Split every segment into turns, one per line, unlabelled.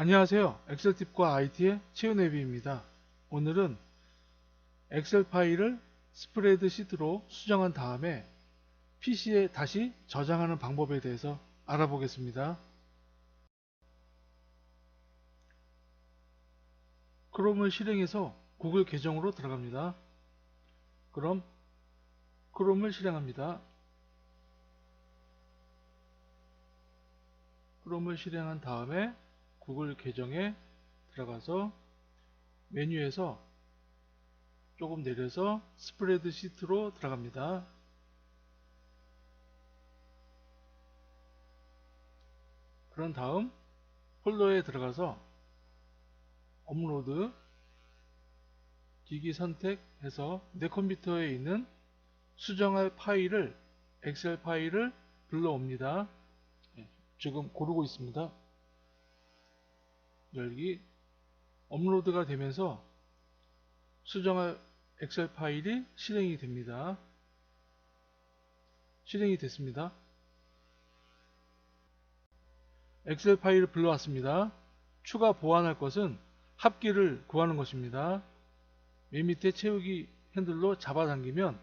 안녕하세요. 엑셀팁과 IT의 최은혜비입니다. 오늘은 엑셀 파일을 스프레드 시트로 수정한 다음에 PC에 다시 저장하는 방법에 대해서 알아보겠습니다. 크롬을 실행해서 구글 계정으로 들어갑니다. 그럼 크롬을 실행합니다. 크롬을 실행한 다음에 구글 계정에 들어가서 메뉴에서 조금 내려서 스프레드 시트로 들어갑니다. 그런 다음 폴더에 들어가서 업로드 기기 선택해서 내 컴퓨터에 있는 수정할 파일을 엑셀 파일을 불러옵니다. 네, 지금 고르고 있습니다. 열기 업로드가 되면서 수정할 엑셀 파일이 실행이 됩니다. 실행이 됐습니다. 엑셀 파일을 불러왔습니다. 추가 보완할 것은 합기를 구하는 것입니다. 맨 밑에 채우기 핸들로 잡아당기면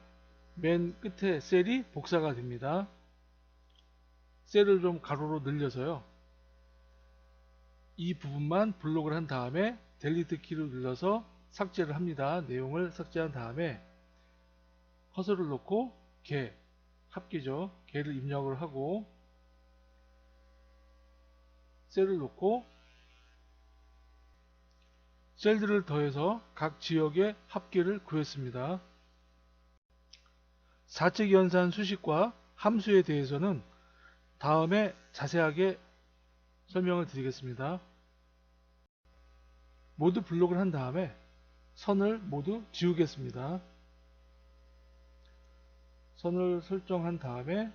맨 끝에 셀이 복사가 됩니다. 셀을 좀 가로로 늘려서요. 이 부분만 블록을 한 다음에 델리트 키를 눌러서 삭제를 합니다. 내용을 삭제한 다음에 커서를 놓고 개, 합기죠. 개를 입력을 하고 셀을 놓고 셀들을 더해서 각 지역의 합계를 구했습니다. 사측 연산 수식과 함수에 대해서는 다음에 자세하게 설명을 드리겠습니다. 모두 블록을 한 다음에 선을 모두 지우겠습니다. 선을 설정한 다음에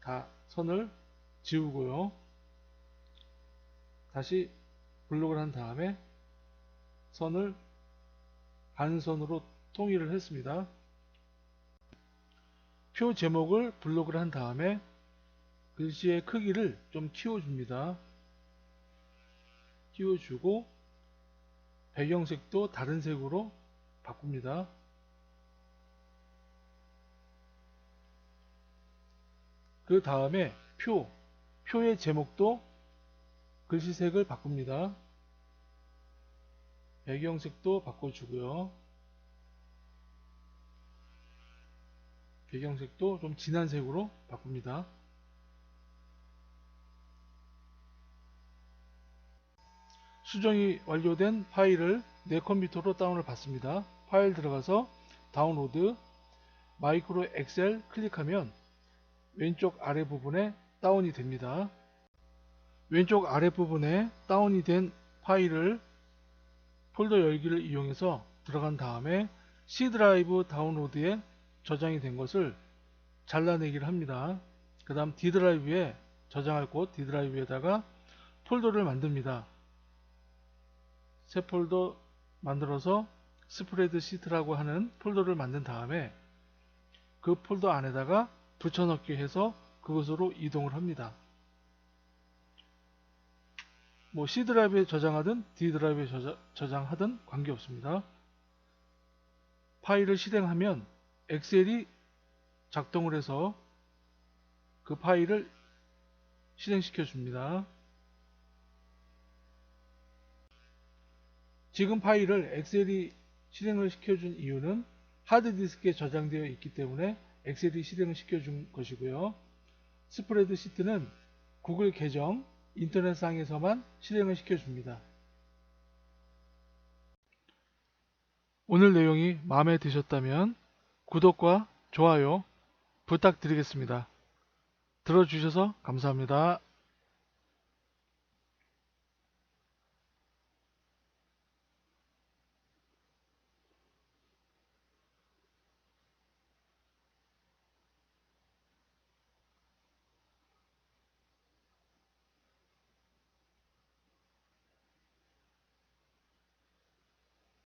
다 선을 지우고요. 다시 블록을 한 다음에 선을 반선으로 통일을 했습니다. 표 제목을 블록을 한 다음에 글씨의 크기를 좀 키워줍니다. 키워주고 배경색도 다른 색으로 바꿉니다. 그 다음에 표, 표의 제목도 글씨색을 바꿉니다. 배경색도 바꿔주고요. 배경색도 좀 진한 색으로 바꿉니다. 수정이 완료된 파일을 내 컴퓨터로 다운을 받습니다. 파일 들어가서 다운로드 마이크로 엑셀 클릭하면 왼쪽 아래 부분에 다운이 됩니다. 왼쪽 아래 부분에 다운이 된 파일을 폴더 열기를 이용해서 들어간 다음에 C 드라이브 다운로드에 저장이 된 것을 잘라내기를 합니다. 그 다음 D 드라이브에 저장할 곳 D 드라이브에다가 폴더를 만듭니다. 새 폴더 만들어서 스프레드 시트라고 하는 폴더를 만든 다음에 그 폴더 안에다가 붙여넣기 해서 그것으로 이동을 합니다. 뭐 C 드라이브에 저장하든 D 드라이브에 저장, 하든 관계없습니다. 파일을 실행하면 엑셀이 작동을 해서 그 파일을 실행시켜 줍니다. 지금 파일을 엑셀이 실행을 시켜준 이유는 하드디스크에 저장되어 있기 때문에 엑셀이 실행을 시켜준 것이고요. 스프레드 시트는 구글 계정 인터넷상에서만 실행을 시켜줍니다. 오늘 내용이 마음에 드셨다면 구독과 좋아요 부탁드리겠습니다. 들어주셔서 감사합니다.